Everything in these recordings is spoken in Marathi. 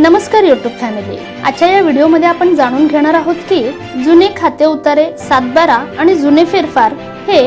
नमस्कार युट्यूब फॅमिली आजच्या या व्हिडिओमध्ये आपण जाणून घेणार आहोत की जुने खाते उतारे सातबारा आणि जुने फेरफार हे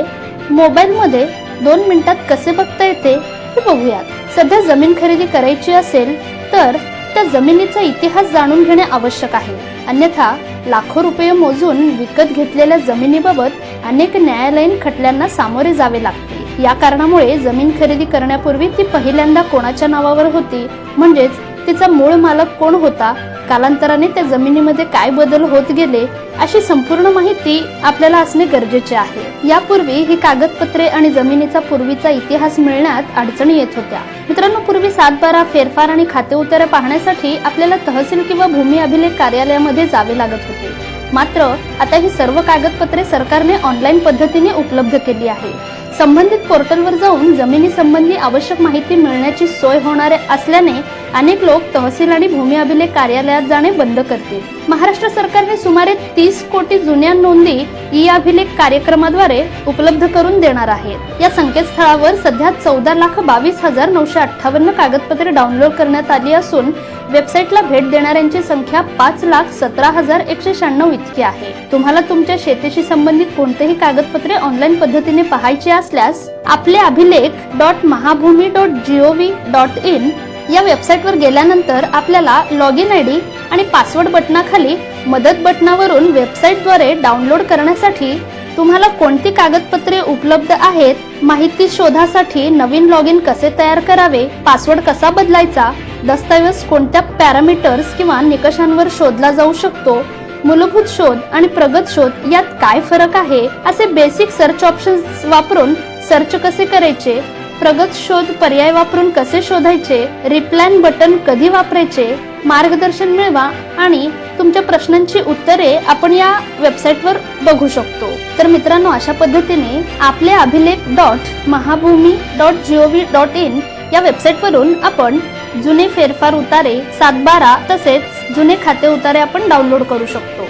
मोबाईलमध्ये दोन मिनिटात कसे बघता येते हे बघूयात. सध्या जमीन खरेदी करायची असेल तर त्या जमिनीचा इतिहास जाणून घेणे आवश्यक आहे. अन्यथा लाखो रुपये मोजून विकत घेतलेल्या जमिनीबाबत अनेक न्यायालयीन खटल्यांना सामोरे जावे लागते. या कारणामुळे जमीन खरेदी करण्यापूर्वी ती पहिल्यांदा कोणाच्या नावावर होती? म्हणजेच तिचा मूळ मालक कोण होता? कालांतराने त्या जमिनीमध्ये काय बदल होत गेले? अशी संपूर्ण माहिती आपल्याला असणे गरजेचे आहे. यापूर्वी ही कागदपत्रे आणि जमिनीचा पूर्वीचा इतिहास मिळण्यात अडचणी येत होत्या. मित्रांनो पूर्वी सात बारा फेरफार आणि खाते उतारे पाहण्यासाठी आपल्याला तहसील किंवा भूमी अभिलेख कार्यालयामध्ये जावे लागत होते. मात्र आता ही सर्व कागदपत्रे सरकारने ऑनलाईन पद्धतीने उपलब्ध केली आहे. संबंधित पोर्टलवर जाऊन जमिनी संबंधी आवश्यक माहिती मिळण्याची सोय होणारे असल्याने अनेक लोक तहसील आणि भूमी अभिलेख कार्यालयात जाणे बंद करतील. महाराष्ट्र सरकारने सुमारे तीस कोटी जुन्या नोंदी ई अभिलेख कार्यक्रमाद्वारे उपलब्ध करून देणार आहे. या संकेतस्थळावर सध्या चौदा लाख बावीस हजार नऊशे अठ्ठावन्न कागदपत्रे डाउनलोड करण्यात आली असून वेबसाईटला भेट देणाऱ्यांची संख्या पाच लाख सतरा हजार एकशे शहाण्णव इतकी आहे. तुम्हाला तुमच्या शेतीशी संबंधित कोणतेही कागदपत्रे ऑनलाईन पद्धतीने पाहायचे असल्यास आपले Abhilekh dot Mahabhumi dot GOV dot in या वेबसाईटवर गेल्यानंतर आपल्याला लॉग इन आय डी आणि पासवर्ड बटनाखाली मदत बटनावरून वेबसाईटद्वारे डाउनलोड करण्यासाठी तुम्हाला कोणती कागदपत्रे उपलब्ध आहेत माहिती शोधासाठी नवीन लॉग इन कसे तयार करावे पासवर्ड कसा बदलायचा दस्तऐवज कोणत्या पॅरामीटर्स किंवा निकषांवर शोधला जाऊ शकतो मूलभूत शोध आणि प्रगत शोध यात काय फरक आहे असे बेसिक सर्च ऑप्शन्स वापरून सर्च कसे करायचे प्रगत शोध पर्याय वापरून कसे शोधायचे? रिप्लॅन बटन कधी वापरायचे? मार्गदर्शन मिळवा आणि तुमच्या प्रश्नांची उत्तरे आपण या वेबसाईटवर बघू शकतो. तर मित्रांनो अशा पद्धतीने आपले Abhilekh dot Mahabhumi dot G O V dot in या वेबसाईटवरून आपण जुने फेरफार उतारे सातबारा तसेच जुने खाते उतारे आपण डाउनलोड करू शकतो.